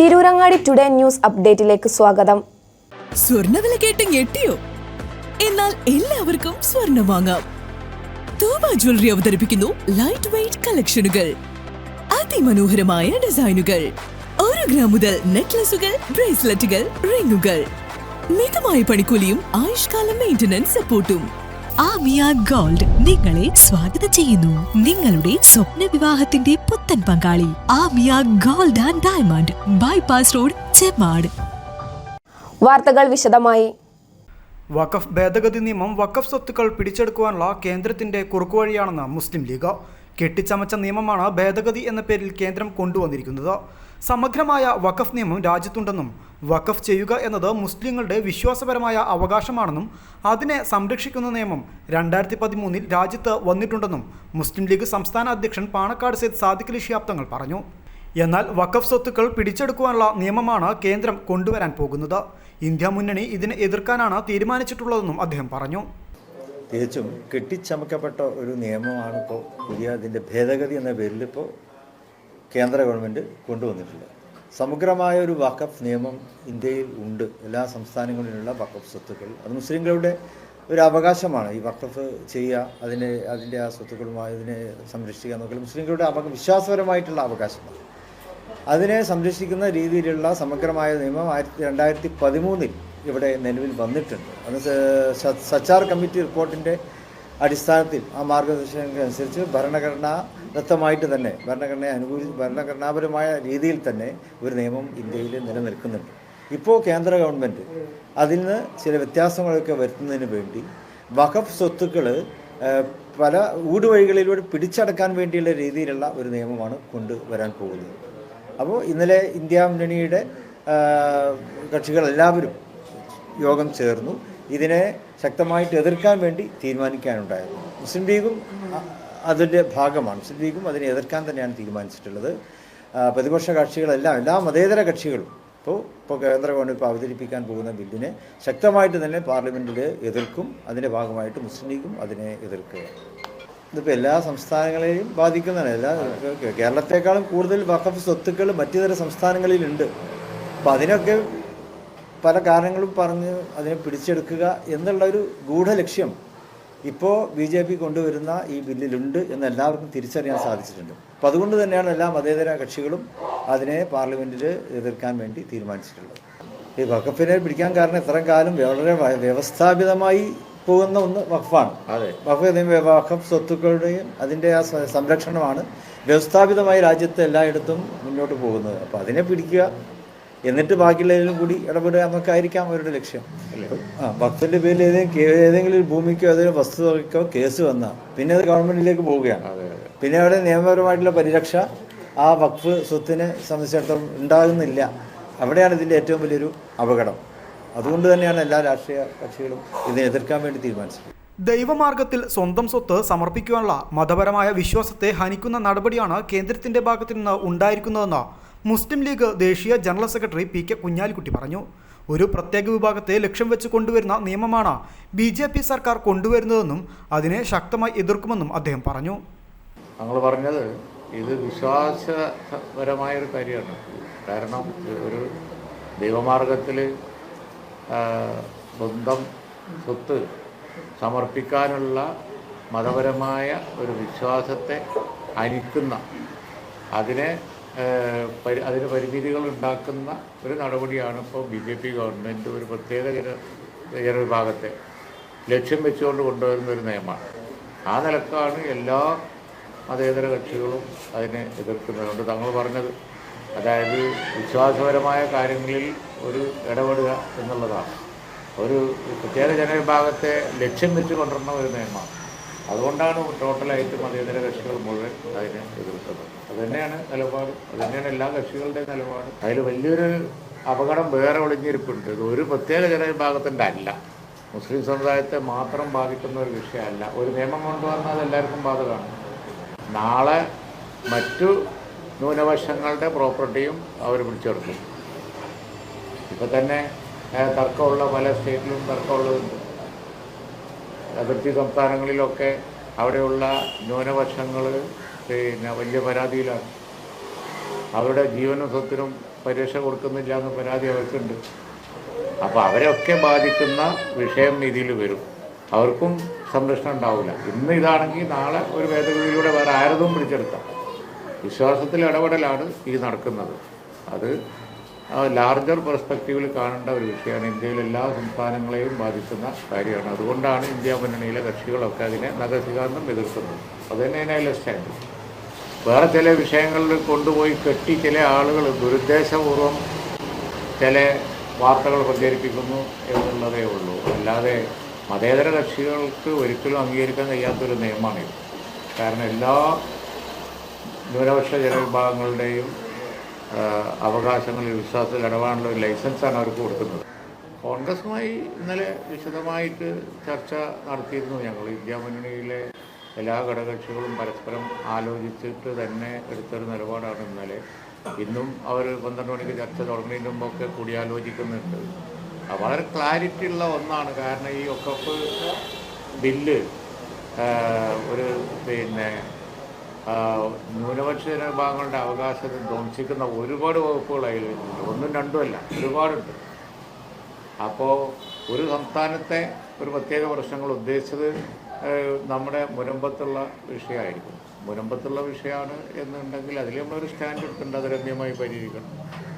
Tirurangadi today news അപ്ഡേറ്റിലേക്ക് സ്വാഗതം. സ്വർണവില കേട്ട് ഞെട്ടിയോ? എന്നാൽ എല്ലാവർക്കും സ്വർണം വാങ്ങാം. തൂവ ജ്വല്ലറി അവതരിപ്പിക്കുന്നു ലൈറ്റ് വെയിറ്റ് കളക്ഷനുകൾ അതിമനോഹരമായ ഡിസൈനുകൾ ഒരു ഗ്രാം മുതൽ നെക്ലസുകൾ ബ്രേസ്ലെറ്റുകൾ റിങ്ങുകൾ മിതമായ പണിക്കൂലിയും ആയുഷ്കാല മെയിന്റനൻസ് സപ്പോർട്ടും ആമിയ ഗോൾഡ് നിങ്ങളെ സ്വാഗതം ചെയ്യുന്നു. നിങ്ങളുടെ സ്വപ്ന വിവാഹത്തിന്റെ പുത്തൻ പങ്കാളി Amiya gold and diamond bypass road Chemmad വാർത്തകൾ വിശദമായി. വഖഫ് ഭേദഗതി നിയമം വഖഫ് സ്വത്തുക്കൾ പിടിച്ചെടുക്കുവാനുള്ള കേന്ദ്രത്തിന്റെ കുറുക്കുവഴിയാണെന്ന് മുസ്ലിം ലീഗ്. കെട്ടിച്ചമച്ച നിയമമാണ് ഭേദഗതി എന്ന പേരിൽ കേന്ദ്രം കൊണ്ടുവന്നിരിക്കുന്നത്. സമഗ്രമായ വഖഫ് നിയമം രാജ്യത്തുണ്ടെന്നും വഖഫ് ചെയ്യുക എന്നത് മുസ്ലിങ്ങളുടെ വിശ്വാസപരമായ അവകാശമാണെന്നും അതിനെ സംരക്ഷിക്കുന്ന നിയമം രണ്ടായിരത്തി പതിമൂന്നിൽ രാജ്യത്ത് വന്നിട്ടുണ്ടെന്നും മുസ്ലിം ലീഗ് സംസ്ഥാന അധ്യക്ഷൻ പാണക്കാട് സെയ്ദ് സാദിഖ് അലി ശിഹാബ് തങ്ങൾ പറഞ്ഞു. എന്നാൽ വഖഫ് സ്വത്തുക്കൾ പിടിച്ചെടുക്കുവാനുള്ള നിയമമാണ് കേന്ദ്രം കൊണ്ടുവരാൻ പോകുന്നത്. ഇന്ത്യ മുന്നണി ഇതിനെ എതിർക്കാനാണ് തീരുമാനിച്ചിട്ടുള്ളതെന്നും അദ്ദേഹം പറഞ്ഞു. തികച്ചും കെട്ടിച്ചമക്കപ്പെട്ട ഒരു നിയമമാണ് ഇപ്പോൾ പുതിയ അതിന്റെ ഭേദഗതി എന്ന പേരിൽ ഇപ്പോൾ കേന്ദ്ര ഗവൺമെന്റ് കൊണ്ടുവന്നിട്ടുള്ളത് സമഗ്രമായ ഒരു വഖഫ് നിയമം ഇന്ത്യയിൽ ഉണ്ട്. എല്ലാ സംസ്ഥാനങ്ങളിലുള്ള വഖഫ് സ്വത്തുക്കൾ. അത് മുസ്ലിങ്ങളുടെ ഒരു അവകാശമാണ്. ഈ വഖഫ് ചെയ്യുക അതിനെ അതിന്റെ ആ സ്വത്തുക്കളുമായി അതിനെ സംരക്ഷിക്കുക എന്നൊക്കെ മുസ്ലിങ്ങളുടെ അവ വിശ്വാസപരമായിട്ടുള്ള അവകാശമാണ്. അതിനെ സംരക്ഷിക്കുന്ന രീതിയിലുള്ള സമഗ്രമായ നിയമം ആയിരത്തി രണ്ടായിരത്തി പതിമൂന്നിൽ ഇവിടെ നിലവിൽ വന്നിട്ടുണ്ട്. അത് സച്ചാർ കമ്മിറ്റി റിപ്പോർട്ടിന്റെ അടിസ്ഥാനത്തിൽ ആ മാർഗനിർദ്ദേശങ്ങൾക്കനുസരിച്ച് ഭരണഘടനാദത്തമായിട്ട് തന്നെ ഭരണഘടനയെ അനുകൂലി ഭരണഘടനാപരമായ രീതിയിൽ തന്നെ ഒരു നിയമം ഇന്ത്യയിൽ നിലനിൽക്കുന്നുണ്ട്. ഇപ്പോൾ കേന്ദ്ര ഗവൺമെന്റ് അതിൽ നിന്ന് ചില വ്യത്യാസങ്ങളൊക്കെ വരുത്തുന്നതിന് വേണ്ടി വഖഫ് സ്വത്തുക്കൾ പല ഊടുവഴികളിലൂടെ പിടിച്ചടക്കാൻ വേണ്ടിയുള്ള രീതിയിലുള്ള ഒരു നിയമമാണ് കൊണ്ടുവരാൻ പോകുന്നത്. അപ്പോൾ ഇന്നലെ ഇന്ത്യ മുന്നണിയുടെ കക്ഷികളെല്ലാവരും യോഗം ചേർന്നു. ഇതിനെ ശക്തമായിട്ട് എതിർക്കാൻ വേണ്ടി തീരുമാനിക്കാനുണ്ടായിരുന്നു മുസ്ലിം ലീഗും അതിന്റെ ഭാഗമാണ്. മുസ്ലിം ലീഗും അതിനെ എതിർക്കാൻ തന്നെയാണ് തീരുമാനിച്ചിട്ടുള്ളത്. പ്രതിപക്ഷ കക്ഷികളെല്ലാം എല്ലാ മതേതര കക്ഷികളും ഇപ്പോൾ ഇപ്പോൾ കേന്ദ്ര ഗവൺമെന്റ് ഇപ്പോൾ അവതരിപ്പിക്കാൻ പോകുന്ന ബില്ലിനെ ശക്തമായിട്ട് തന്നെ പാർലമെന്റിൽ എതിർക്കും. അതിന്റെ ഭാഗമായിട്ട് മുസ്ലിം ലീഗും അതിനെ എതിർക്കുക. ഇതിപ്പോൾ എല്ലാ സംസ്ഥാനങ്ങളെയും ബാധിക്കുന്നതാണ്. എല്ലാ കേരളത്തെക്കാളും കൂടുതൽ വഖഫ് സ്വത്തുക്കൾ മറ്റു തര സംസ്ഥാനങ്ങളിലുണ്ട്. അപ്പോൾ അതിനൊക്കെ പല കാരണങ്ങളും പറഞ്ഞ് അതിനെ പിടിച്ചെടുക്കുക എന്നുള്ള ഒരു ഗൂഢലക്ഷ്യം ഇപ്പോൾ ബി ജെ പി കൊണ്ടുവരുന്ന ഈ ബില്ലിലുണ്ട് എന്ന് എല്ലാവർക്കും തിരിച്ചറിയാൻ സാധിച്ചിട്ടുണ്ട്. അപ്പം അതുകൊണ്ട് തന്നെയാണ് എല്ലാ മതേതര കക്ഷികളും അതിനെ പാർലമെന്റിൽ എതിർക്കാൻ വേണ്ടി തീരുമാനിച്ചിട്ടുള്ളത്. ഈ വഖഫിനെ പിടിക്കാൻ കാരണം ഇത്രയും കാലം വളരെ വ്യവസ്ഥാപിതമായി പോകുന്ന ഒന്ന് വഖഫാണ്. അതെ. വഖഫ് വഖഫ് സ്വത്തുക്കളുടെയും അതിന്റെ ആ സംരക്ഷണമാണ് വ്യവസ്ഥാപിതമായി രാജ്യത്തെ എല്ലായിടത്തും മുന്നോട്ട് പോകുന്നത്. അപ്പോൾ അതിനെ പിടിക്കുക എന്നിട്ട് ബാക്കിയുള്ളതിലും കൂടി ഇടപെടുക എന്നൊക്കെ ആയിരിക്കാം അവരുടെ ലക്ഷ്യം. ആ ഭക്തന്റെ പേരിൽ ഏതെങ്കിലും ഏതെങ്കിലും ഒരു ഭൂമിക്കോ ഏതെങ്കിലും വസ്തുതകൾക്കോ കേസ് വന്നാൽ പിന്നെ അത് ഗവൺമെന്റിലേക്ക് പോവുകയാണ്. പിന്നെ അവിടെ നിയമപരമായിട്ടുള്ള പരിരക്ഷ ആ വഖഫ് സ്വത്തിനെ സംബന്ധിച്ചിടത്തോളം ഉണ്ടാകുന്നില്ല. അവിടെയാണ് ഇതിന്റെ ഏറ്റവും വലിയൊരു അപകടം. അതുകൊണ്ട് തന്നെയാണ് എല്ലാ രാഷ്ട്രീയ കക്ഷികളും ഇതിനെ എതിർക്കാൻ വേണ്ടി തീരുമാനിച്ചത്. ദൈവമാർഗത്തിൽ സ്വന്തം സ്വത്ത് സമർപ്പിക്കുവാനുള്ള മതപരമായ വിശ്വാസത്തെ ഹനിക്കുന്ന നടപടിയാണ് കേന്ദ്രത്തിന്റെ ഭാഗത്തു നിന്ന് ഉണ്ടായിരിക്കുന്നതെന്ന് മുസ്ലിം ലീഗ് ദേശീയ general secretary P K Kunhalikutty പറഞ്ഞു. ഒരു പ്രത്യേക വിഭാഗത്തെ ലക്ഷ്യം വെച്ച് കൊണ്ടുവരുന്ന നിയമമാണ് ബി ജെ പി സർക്കാർ കൊണ്ടുവരുന്നതെന്നും അതിനെ ശക്തമായി എതിർക്കുമെന്നും അദ്ദേഹം പറഞ്ഞു. ഞങ്ങൾ പറഞ്ഞത് ഇത് വിശ്വാസപരമായ ഒരു കാര്യമാണ്. കാരണം ഒരു ദൈവമാർഗത്തിൽ സ്വന്തം സ്വത്ത് സമർപ്പിക്കാനുള്ള മതപരമായ ഒരു വിശ്വാസത്തെ അനിക്കുന്ന അതിനെ അതിന് പരിമിതികൾ ഉണ്ടാക്കുന്ന ഒരു നടപടിയാണ് ഇപ്പോൾ ബി ജെ പി ഗവൺമെന്റ് ഒരു പ്രത്യേക ജന ജനവിഭാഗത്തെ ലക്ഷ്യം വെച്ചുകൊണ്ട് കൊണ്ടുവരുന്ന ഒരു നിയമമാണ്. ആ നിലക്കാണ് എല്ലാ മതേതര കക്ഷികളും അതിനെ എതിർക്കുന്നതുകൊണ്ട് തങ്ങൾ പറഞ്ഞത്. അതായത് വിശ്വാസപരമായ കാര്യങ്ങളിൽ ഒരു ഇടപെടുക എന്നുള്ളതാണ്. ഒരു പ്രത്യേക ജനവിഭാഗത്തെ ലക്ഷ്യം വെച്ച് കൊണ്ടുവരുന്ന ഒരു നിയമമാണ്. അതുകൊണ്ടാണ് ടോട്ടലായിട്ട് മതേതര കക്ഷികൾ മുഴുവൻ അതിനെ എതിർത്തത്. അതുതന്നെയാണ് നിലപാട്. അതുതന്നെയാണ് എല്ലാ കക്ഷികളുടെയും നിലപാട്. അതിൽ വലിയൊരു അപകടം വേറെ ഒളിഞ്ഞിരിപ്പുണ്ട്. ഇത് ഒരു പ്രത്യേക ജനവിഭാഗത്തിന്റെ അല്ല മുസ്ലിം സമുദായത്തെ മാത്രം ബാധിക്കുന്ന ഒരു വിഷയമല്ല. ഒരു നിയമം കൊണ്ടുവന്നാൽ എല്ലാവർക്കും ബാധകമാണ്. നാളെ മറ്റു ന്യൂനപക്ഷങ്ങളുടെ പ്രോപ്പർട്ടിയും അവർ പിടിച്ചെടുക്കും. ഇപ്പം തന്നെ തർക്കമുള്ള പല സ്റ്റേറ്റിലും തർക്കമുള്ളതുണ്ട്. അതിർത്തി സംസ്ഥാനങ്ങളിലൊക്കെ അവിടെയുള്ള ന്യൂനപക്ഷങ്ങൾ പിന്നെ വലിയ പരാതിയിലാണ്. അവരുടെ ജീവനും സ്വത്തിനും പരീക്ഷ കൊടുക്കുന്നില്ല എന്ന് പരാതി അവർക്കുണ്ട്. അപ്പോൾ അവരെയൊക്കെ ബാധിക്കുന്ന വിഷയം ഇതിൽ വരും. അവർക്കും സംരക്ഷണം ഉണ്ടാവില്ല. ഇന്ന് ഇതാണെങ്കിൽ നാളെ ഒരു ഭേദഗതിയിലൂടെ വേറെ ആരതും പിടിച്ചെടുക്കാം. വിശ്വാസത്തിൽ ഇടപെടലാണ് ഈ നടക്കുന്നത്. അത് ലാർജർ പെർസ്പെക്റ്റീവിൽ കാണേണ്ട ഒരു വിഷയമാണ്. ഇന്ത്യയിലെ എല്ലാ സംസ്ഥാനങ്ങളെയും ബാധിക്കുന്ന കാര്യമാണ്. അതുകൊണ്ടാണ് ഇന്ത്യ മുന്നണിയിലെ കക്ഷികളൊക്കെ അതിനെ നഗസികാന്തം എതിർക്കുന്നത്. അത് തന്നെ അതിലെ സ്റ്റാൻഡ് വേറെ ചില വിഷയങ്ങളിൽ കൊണ്ടുപോയി കെട്ടി ചില ആളുകൾ ദുരുദ്ദേശപൂർവം ചില വാർത്തകൾ പ്രചരിപ്പിക്കുന്നു എന്നുള്ളതേ ഉള്ളൂ. അല്ലാതെ മതേതര കക്ഷികൾക്ക് ഒരിക്കലും അംഗീകരിക്കാൻ കഴിയാത്തൊരു നിയമമാണിത്. കാരണം എല്ലാ ന്യൂനപക്ഷ ജനവിഭാഗങ്ങളുടെയും അവകാശങ്ങളിൽ വിശ്വാസത്തിൽ ഇടപാടുള്ള ഒരു ലൈസൻസാണ് അവർക്ക് കൊടുക്കുന്നത്. കോൺഗ്രസുമായി ഇന്നലെ വിശദമായിട്ട് ചർച്ച നടത്തിയിരുന്നു ഞങ്ങൾ. ഇന്ത്യ മുന്നണിയിലെ എല്ലാ ഘടകകക്ഷികളും പരസ്പരം ആലോചിച്ചിട്ട് തന്നെ എടുത്തൊരു നിലപാടാണ് ഇന്നലെ. ഇന്നും അവർ പന്ത്രണ്ട് മണിക്ക് ചർച്ച തുടങ്ങുന്നതിന് മുമ്പൊക്കെ കൂടിയാലോചിക്കുന്നുണ്ട്. വളരെ ക്ലാരിറ്റി ഉള്ള ഒന്നാണ്. കാരണം ഈ ഒക്കപ്പ് ബില്ല് ഒരു പിന്നെ ന്യൂനപക്ഷ വിഭാഗങ്ങളുടെ അവകാശത്തെ ധ്വംസിക്കുന്ന ഒരുപാട് വകുപ്പുകൾ ഒന്നും രണ്ടുമല്ല ഒരുപാടുണ്ട്. അപ്പോൾ ഒരു സംസ്ഥാനത്തെ ഒരു പ്രത്യേക പ്രശ്നങ്ങൾ ഉദ്ദേശിച്ചത് നമ്മുടെ മുരമ്പത്തുള്ള വിഷയമായിരിക്കും. മുരമ്പത്തുള്ള വിഷയമാണ് എന്നുണ്ടെങ്കിൽ അതിൽ നമ്മളൊരു സ്റ്റാൻഡ് എടുക്കേണ്ടത് രമ്യമായി പരിഹരിക്കണം.